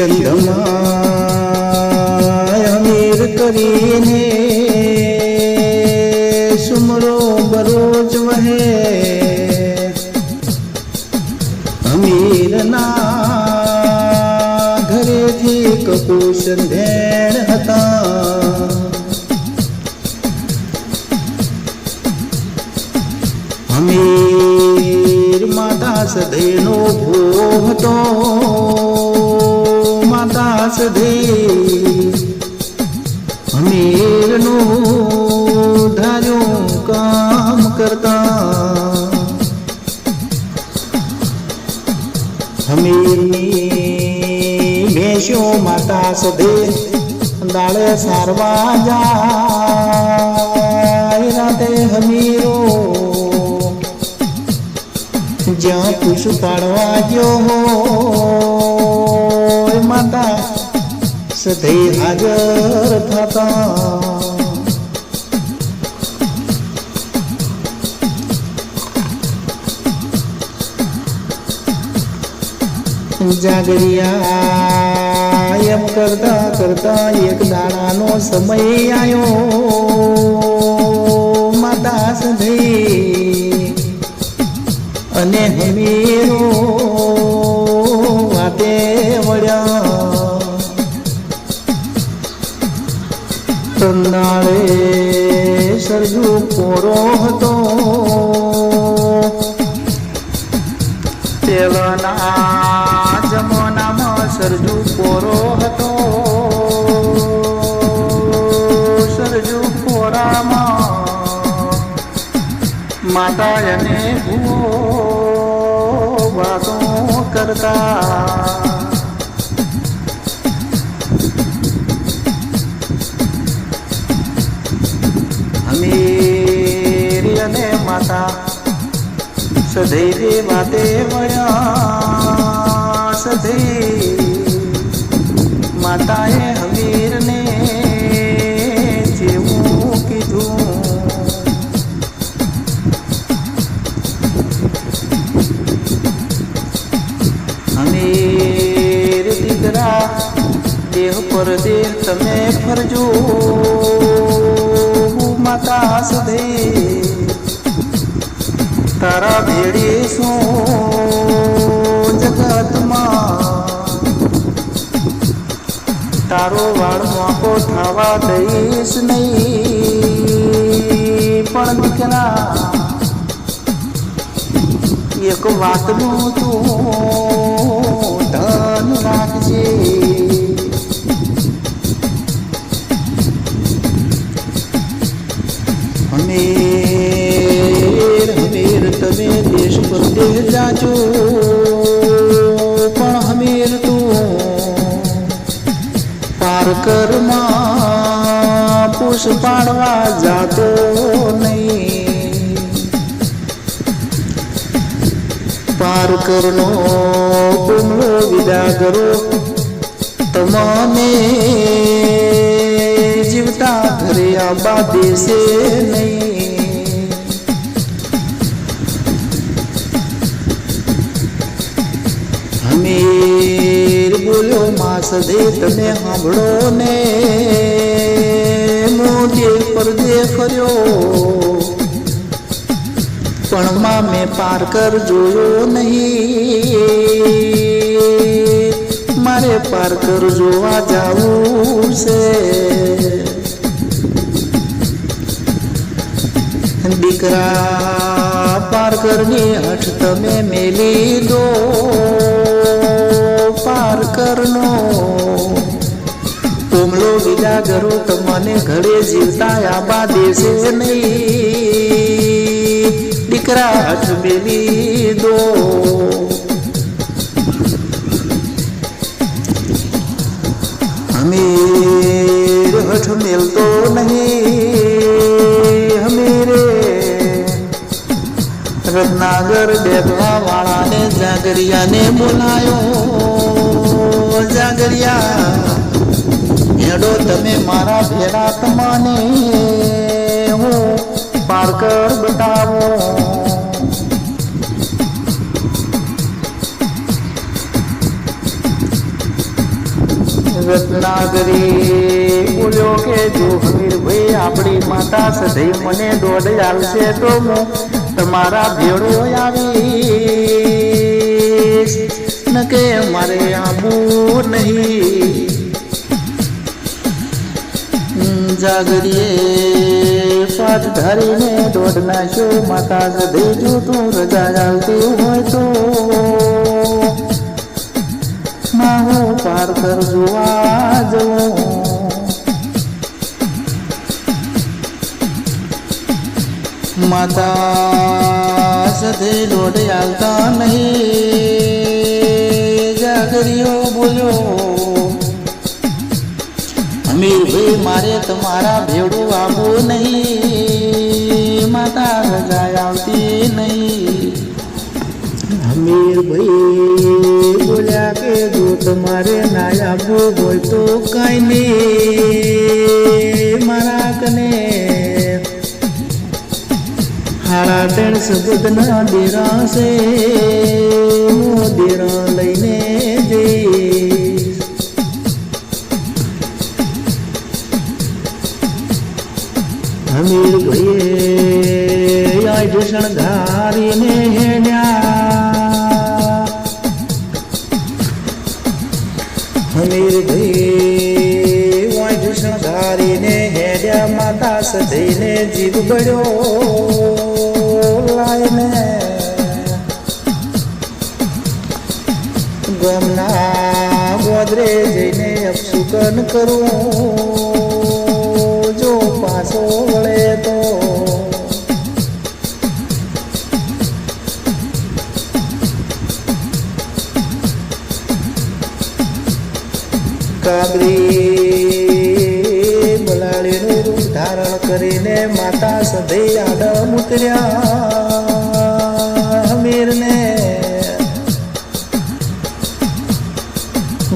ચંદમાં અમીર કરીને સુમરો બરોજ વહે. અમીરના ઘરેથી કપૂષણ ધેણ હતા. અમીર માતા સધેનો ભો હતો. માતા સધે અમીરનું ધાર્યું કામ કરતા. હમીરની ભેંસ્યો માતા સદે દાળે સારવા જાય. રાતે હમીરો જ્યાં પૂછ પાડવા ગયો હોય, માતા સધે હાજર થતા. જાગરિયા એમ કરતા કરતા એક દાડાનો સમય આવ્યો માતા સધઈ અને હમીરો વાતે વળ્યા. તંદાળે સરજુ પોરો હતો પેલાના જમાનામાં સરજુ પોરો હતો સરજુ કોરામાં માતા અને ભૂવો વાતો કરતા અને માતા સધૈવે વાતે મળ્યા સધૈ માતાએ હમીરને જેવું કીધું અમીર દીકરા દેહ પર દેહ તમે ફરજો હું માતા સધે જગતમાં. તારો વાળ મોકો થવા દઈશ નહીં. પણ દીકરા એક વાતનું તું ધન રાખજે. દેશ જાજો પણ હમીર તું પારકરમાં પુષ પાડવા જાતો નહીં પારકરનો પુમલો વિદા કરો તમને જીવતા ઘરે આંબા દેશે નહીં હમીર બોલ્યો માસદે તમે સાંભળો ને. મોદે પરદે ફર્યો. પણ માં મેં પારકર જોયો નહીં. મારે પારકર જોવા જાવું છે. દીકરા પારકરની હઠ તમે મેલી દો પારકરનો કોમલો વિદા કરો તમને ઘરે જીવતા આબા દેશે નહીં દીકરા હઠ મેલી દો હમીર હઠ મેલતો નહીં બેગવા વાળાને જાગરિયાને બોલાયો. જાગરિયા હેડો તમે મારા ભેરા તમાને. હું પારકર બતાવો. રત્નાગરી બોલ્યો કે, જો હમીરભાઈ આપણી માતા સદૈ મને દોડ આવશે તો હું તમારા ભેળો આવીશ. ન કે મારે આવું નહીં. જાગરીએ પાઠ ધારીને દોઢ નાખ્યો માતા જ જો તું, રજા આવતી હોય તો. ના હું પાર કર જોવા જવું. માતા સાથે લોટ આવતા નહીં. જાગરીઓ બોલ્યો અમીરભાઈ મારે તમારા ભેડું આવવું નહીં. માતા રજા આવતી નહીં. અમીરભાઈ બોલ્યા કે જો તમારે ના આવવું હોય તો કાંઈ નહીં. મારા કને હાડા ત્રણ શબ્દના દેરા છે. દેરા લઈને જઈશ. હમીર ભાઈએ આજ શણગારીને હેડ્યા. હમીર ભાઈ આજ શણગારીને હેડ્યા, માતા સધઈને જીવ બળ્યો. ગમના જઈને અપસુકન કરું. જો પાછો વળે તો. કાબરી બલાળીનું રૂપ ધારણ કરીને માતા સધે આડમ ઉતર્યા. હમીરને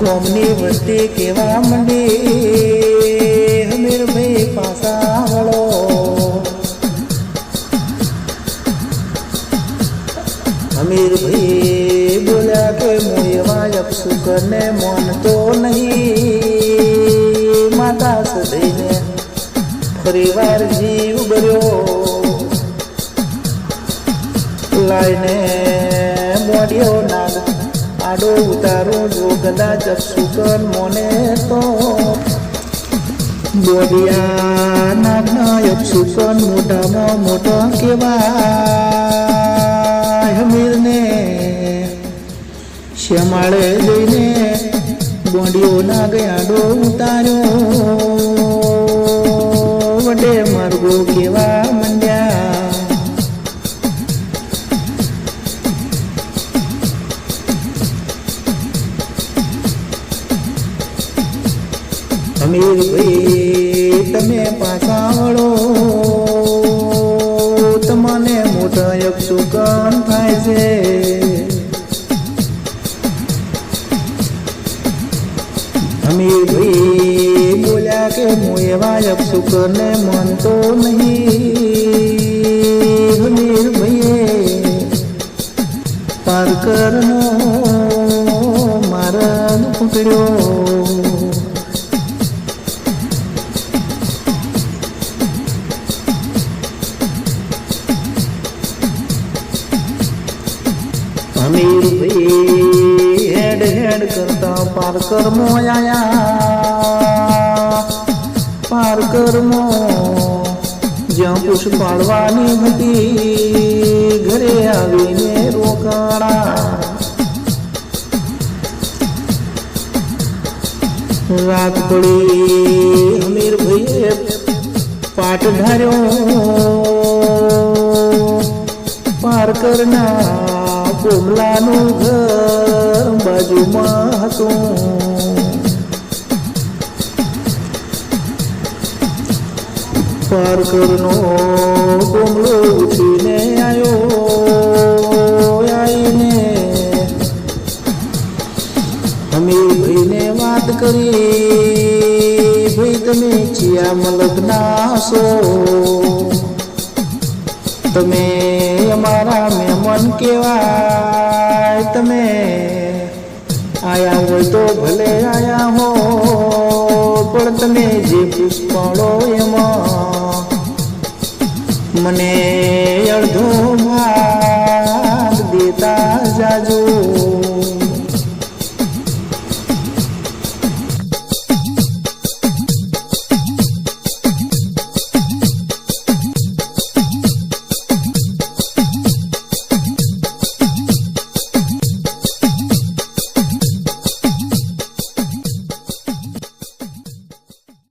ગોમની વસ્તે કેવા મંડે? હમીર ભાઈ પાસા વળો. હમીર ભાઈ બોલ્યા કે હું એવા અપસુકરને માનતો નહીં. માતા સદૈને ફરી વાર જીવ બર્યો લાઈને મોડ્યો નાગ આડો ઉતારો જો કદાચ કર મોને તો. બોલિયા નાગના અપસુકન મોટામાં મોટો કેવાય હમીરને શ્યામાળે જઈને બોંડીઓ ગયા આડો ઉતાર્યો. વડે માર્ગો કેવા અમીર ભાઈ તમે પાછા વળો. તમને મોટા યક્ષુકન થાય છે. અમીરભાઈ બોલ્યા કે હું એવા યક્ષુકરને માનતો નહીં. અમીર ભાઈએ, પારકરનો મારા પકડ્યો અમીર ભાઈ હેડ હેડ કરતા પારકર મો આયા પારકર મો, જ્યાં પુષ્પ પાડવાની હતી, ઘરે આવીને રોકાણા. રાત પડી હમીર ભાઈએ પાટ ધાર્યો પારકરના કોમલાનું ઘર બાજુમાં હતું. પારકરનો કોમલો ઉઠીને આવ્યો આવીને હમીરભાઈને વાત કરી, ભાઈ, તમે ચિયા લગ્ન છો તમે અમારા મહેમાન કેવાય તમે આયા હોય તો ભલે આયા હો, પણ તમે જે પુષ્પળો એમાં મને અડધો ભાગ દેતા જાજો.